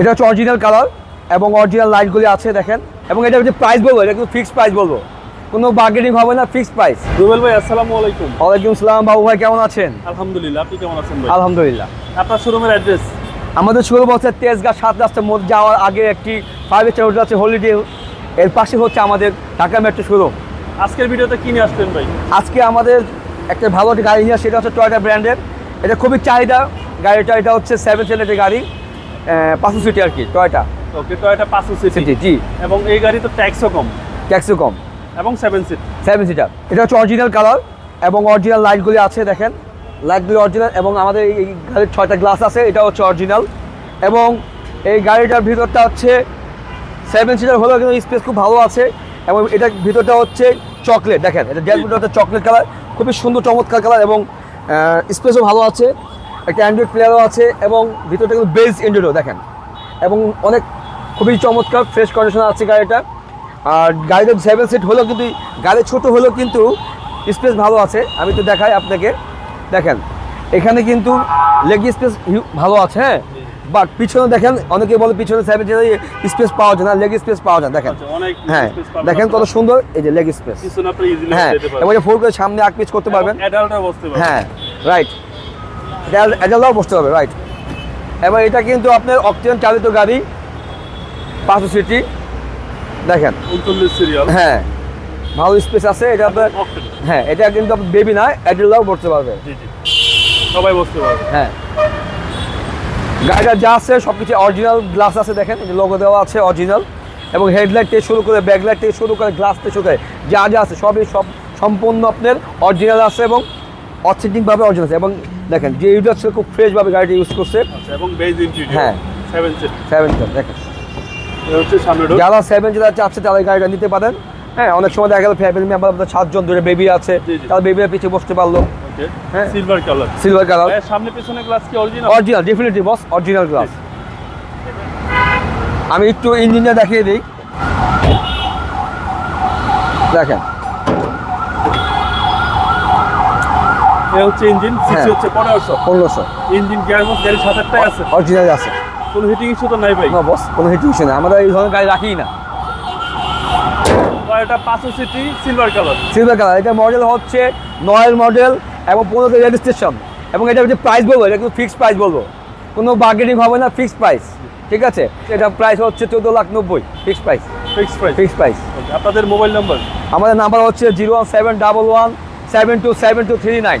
এটা হচ্ছে original colour এবং অরিজিনাল লাইটগুলি আছে দেখেন। এবং এটা হচ্ছে প্রাইস বলব এটা কিন্তু ফিক্সড প্রাইস বলব। কোনো বার্গেনিং হবে না ফিক্সড প্রাইস রুবেল ভাই আসসালামু আলাইকুম। ওয়ালাইকুম সালাম বাবু ভাই কেমন আছেন? আলহামদুলিল্লাহ আপনি কেমন আছেন ভাই? আলহামদুলিল্লাহ। আপনার শোরুমের অ্যাড্রেস আমাদের শুরু বলছে তেজগাঁ সাত রাস্তার মধ্যে যাওয়ার আগে একটি ফাইভ স্টার হোটেল আছে হলিডে এর পাশে হচ্ছে আমাদের ঢাকা মেট্রো শোরুম। আজকের ভিডিওতে কি নিয়ে আসলেন ভাই? আজকে আমাদের একটা ভালো একটি গাড়ি নিয়ে সেটা হচ্ছে টয়টা ব্র্যান্ডের এটা খুবই চাহিদা গাড়িটা এটা হচ্ছে সেভেন সিলিন্ডার গাড়ি। পাঁচশো সিটি আর কি টয়টা ওকে টয়োটা পাঁচশো সিটি। জি। এবং এই গাড়ি তো ট্যাক্সও কম। ট্যাক্সি কম। এবং সেভেন সিট সেভেন সিটার এটা হচ্ছে অরিজিনাল কালার এবং অরিজিনাল লাইটগুলি আছে দেখেন। লাইটগুলি অরিজিনাল এবং আমাদের এই গাড়ির ছয়টা গ্লাস আছে এটা হচ্ছে অরিজিনাল এবং এই গাড়িটার ভিতরটা হচ্ছে সেভেন সিটার হলেও কিন্তু স্পেস খুব ভালো আছে এবং এটার ভিতরটা হচ্ছে চকলেট দেখেন। এটা ড্যাশবোর্ডটা হচ্ছে চকলেট কালার খুবই সুন্দর চমৎকার কালার এবং স্পেসও ভালো আছে। একটা অ্যান্ড্রয়েড প্লেয়ারও আছে এবং ভিতরটা কিন্তু বেস এন্ড্রয়েডও দেখেন। এবং অনেক খুবই চমৎকার ফ্রেশ কন্ডিশন আছে গাড়িটা। আর গাড়িটা সেভেন সিট হলেও কিন্তু গাড়ি ছোট হলেও কিন্তু স্পেস ভালো আছে। আমি তো দেখাই আপনাকে। দেখেন এখানে কিন্তু লেগ স্পেস ভালো আছে হ্যাঁ? বাট পিছনে দেখেন অনেকে বলে পিছনে সেভেন স্পেস পাওয়া যায় না লেগ স্পেস পাওয়া যায় দেখেন। আচ্ছা, হ্যাঁ দেখেন কত সুন্দর এই যে লেগ স্পেস হ্যাঁ এবং ফোর করে সামনে আগ পিচ করতে পারবেন। হ্যাঁ রাইট এজালাও বসতে হবে রাইট এবার এটা কিন্তু আপনার অক্সিজেন চালিত গাড়ি পাঁচশো সিটি দেখেন। হ্যাঁ ভালো স্পেস আছে এটা আপনার হ্যাঁ এটা কিন্তু বেবি না অ্যাডাল্টও বসতে পারবে। সবাই বসতে পারবে। হ্যাঁ। গাড়িটা যা আছে সব কিছু অরিজিনাল গ্লাস আছে দেখেন লোগো দেওয়া আছে অরিজিনাল এবং হেডলাইট থেকে শুরু করে ব্যাকলাইট থেকে শুরু করে গ্লাস থেকে শুরু করে যা যা আছে সবই সব সম্পূর্ণ আপনার অরিজিনাল আছে এবং অথেন্টিকভাবে অরিজিনাল আছে। এবং দেখেন যে ইউজ আছে খুব ফ্রেশভাবে গাড়িটা ইউজ করছে। আচ্ছা এবং হ্যাঁ। সেভেন সিট সেভেন দেখেন। হচ্ছে সামনে ডোর যারা সেভেন যারা চাচ্ছে তারা গাড়িটা নিতে পারেন। হ্যাঁ অনেক সময় দেখা গেল ফ্যামিলি মেম্বার আপনার সাতজন ধরে বেবি আছে। তারা বেবিরা পিছিয়ে বসতে পারল। হ্যাঁ। সিলভার কালার সিলভার কালার সামনে পিছনে গ্লাস কি original original definitely boss original glass আমি একটু ইঞ্জিনটা দেখিয়ে দিই। দেখেন এ হচ্ছে ইঞ্জিন সিসি হ্যাঁ। হচ্ছে পনেরোশো। পনেরোশো। ইঞ্জিন গিয়ার বক্স গাড়ির সাথে আছে। অরিজিনাল আছে। কোনো হিটিং ইস্যু তো নাই ভাই। না বস কোনো হিট ইস্যু নেই। আমরা এই ধরনের গাড়ি রাখি না। এটা পাঁচশো city silver colour silver colour এটা মডেল হচ্ছে নয়েল মডেল এবং পনেরো রেজিস্ট্রেশন এবং এটা হচ্ছে প্রাইস বলব। এটা কিন্তু ফিক্সড প্রাইস বলব। কোনো বার্গেনিং হবে না ফিক্সড প্রাইস ঠিক আছে? এটা প্রাইস হচ্ছে চোদ্দ লাখ নব্বই। Fixed price fix price fixed price আপনাদের মোবাইল নাম্বার আমাদের নাম্বার হচ্ছে zero one seven double one seven two seven two three nine